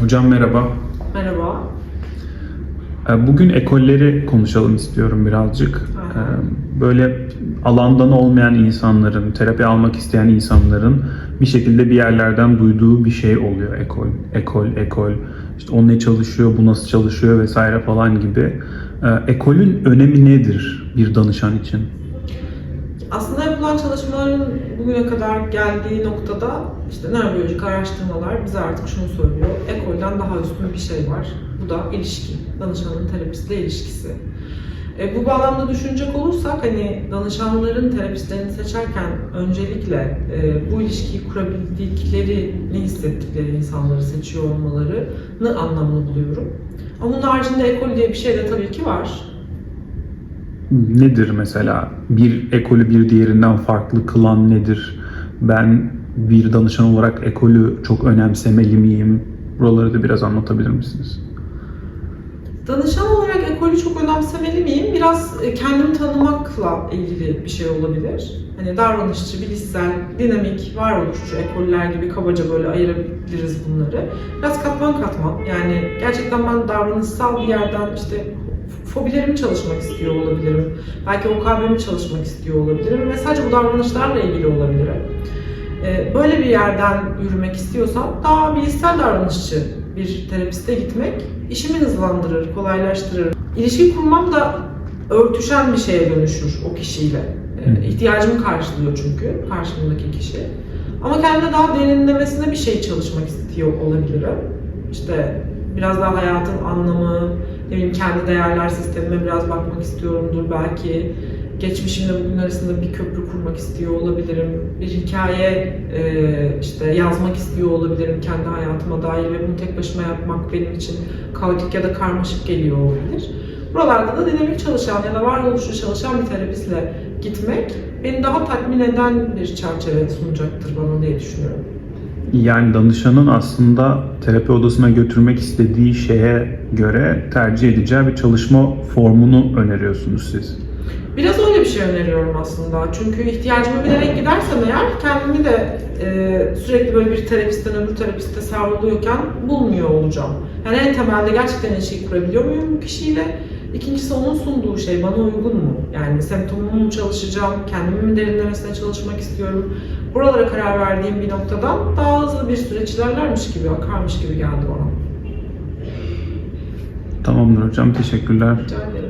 Hocam merhaba. Merhaba. Ee, Bugün ekolleri konuşalım istiyorum birazcık. Aha. Ee, Böyle alandan olmayan insanların, terapi almak isteyen insanların bir şekilde bir yerlerden duyduğu bir şey oluyor ekol. Ekol, ekol. İşte o ne çalışıyor, bu nasıl çalışıyor vesaire falan gibi. Ee, Ekolün önemi nedir bir danışan için? Aslında yapılan çalışmaların bugüne kadar geldiği noktada işte nörobiyolojik araştırmalar bize artık şunu söylüyor. Ekolden daha üstün bir şey var. Bu da ilişki. Danışanın terapistle ilişkisi. E, bu bağlamda düşünecek olursak hani danışanların terapistlerini seçerken öncelikle e, bu ilişkiyi kurabildiklerini hissettikleri insanları seçiyor olmalarını anlamlı buluyorum. Ama bunun haricinde ekol diye bir şey de tabii ki var. Nedir mesela? Bir ekolü bir diğerinden farklı kılan nedir? Ben bir danışan olarak ekolü çok önemsemeli miyim? Buraları da biraz anlatabilir misiniz? Danışan olarak ekolü çok önemsemeli miyim? Biraz e, kendimi tanımakla ilgili bir şey olabilir. Hani davranışçı, bilişsel, dinamik, varoluşçu ekoller gibi kabaca böyle ayırabiliriz bunları. Biraz katman katman. Yani gerçekten ben davranışsal bir yerden işte fobilerimi çalışmak istiyor olabilirim. Belki OKB'mi çalışmak istiyor olabilirim ve sadece bu davranışlarla ilgili olabilirim. Ee, Böyle bir yerden yürümek istiyorsam daha bilişsel davranışçı bir terapiste gitmek işimi hızlandırır, kolaylaştırır. İlişki kurmam da örtüşen bir şeye dönüşür o kişiyle. Ee. İhtiyacımı karşılıyor çünkü karşımdaki kişi. Ama kendine daha derinlemesine bir şey çalışmak istiyor olabilirim. İşte biraz daha hayatın anlamı, bileyim kendi değerler sistemime biraz bakmak istiyorumdur belki. Geçmişimle bugün arasında bir köprü kurmak istiyor olabilirim. Bir hikaye e, işte yazmak istiyor olabilirim kendi hayatıma dair ve bunu tek başıma yapmak benim için kaotik ya da karmaşık geliyor olabilir. Buralarda da dinamik çalışan ya da varoluşlu çalışan bir terapistle gitmek beni daha tatmin eden bir çerçeve sunacaktır bana diye düşünüyorum. Yani danışanın aslında terapi odasına götürmek istediği şeye göre tercih edeceği bir çalışma formunu öneriyorsunuz siz. Biraz öyle bir şey öneriyorum aslında. Çünkü ihtiyacımı bilerek gidersem eğer kendimi de e, sürekli böyle bir terapistten öbür terapiste savruluyorken bulmuyor olacağım. Yani en temelde gerçekten ilişki kurabiliyor muyum bu kişiyle? İkincisi onun sunduğu şey bana uygun mu? Yani semptomumu mu çalışacağım, kendimi mi derinlemesine çalışmak istiyorum? Buralara karar verdiğim bir noktadan daha hızlı bir süreç ilerlermiş gibi, akarmış gibi geldi bana. Tamamdır hocam, teşekkürler. Rica ederim.